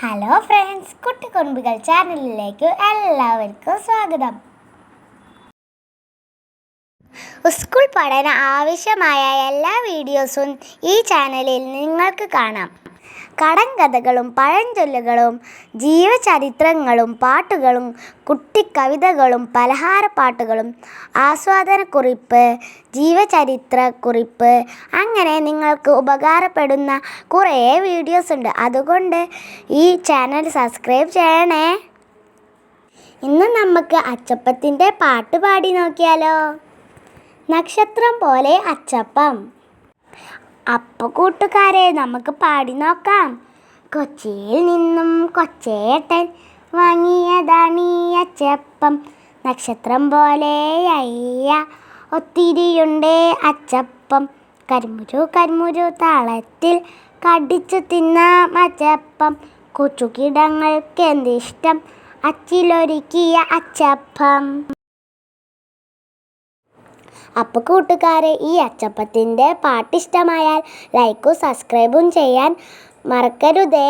Hello friends കുട്ടിക്കൊമ്പുകൾ ചാനലിലേക്ക് എല്ലാവർക്കും സ്വാഗതം. സ്കൂൾ പഠന ആവശ്യമായ എല്ലാ വീഡിയോസും ഈ ചാനലിൽ നിങ്ങൾക്ക് കാണാം. കടങ്കഥകളും പഴഞ്ചൊല്ലുകളും ജീവചരിത്രങ്ങളും പാട്ടുകളും കുട്ടിക്കവിതകളും പലഹാരപ്പാട്ടുകളും ആസ്വാദനക്കുറിപ്പ് ജീവചരിത്രക്കുറിപ്പ് അങ്ങനെ നിങ്ങൾക്ക് ഉപകാരപ്പെടുന്ന കുറേ വീഡിയോസ് ഉണ്ട്. അതുകൊണ്ട് ഈ ചാനൽ സബ്സ്ക്രൈബ് ചെയ്യണേ. ഇന്ന് നമുക്ക് അച്ചപ്പത്തിന്റെ പാട്ട് പാടി നോക്കിയാലോ. നക്ഷത്രം പോലെ അച്ചപ്പം. അപ്പൊ കൂട്ടുകാരെ നമുക്ക് പാടി നോക്കാം. കൊച്ചിയിൽ നിന്നും കൊച്ചേട്ടൻ വാങ്ങിയതാണ് ഈ അച്ചപ്പം. നക്ഷത്രം പോലെ അയ്യ ഒത്തിരിയുണ്ട് അച്ചപ്പം. കരിമുരു കരിമുരു താളത്തിൽ കടിച്ചു തിന്നാം അച്ചപ്പം. കൊച്ചുകിടങ്ങൾക്ക് എന്തിഷ്ടം? അച്ചിലൊരുക്കിയ അച്ചപ്പം. അപ്പോൾ കൂട്ടുകാരെ ഈ അച്ചപ്പത്തിന്റെ പാട്ട് ഇഷ്ടമായാൽ ലൈക്കും സബ്സ്ക്രൈബും ചെയ്യാൻ മറക്കരുതേ.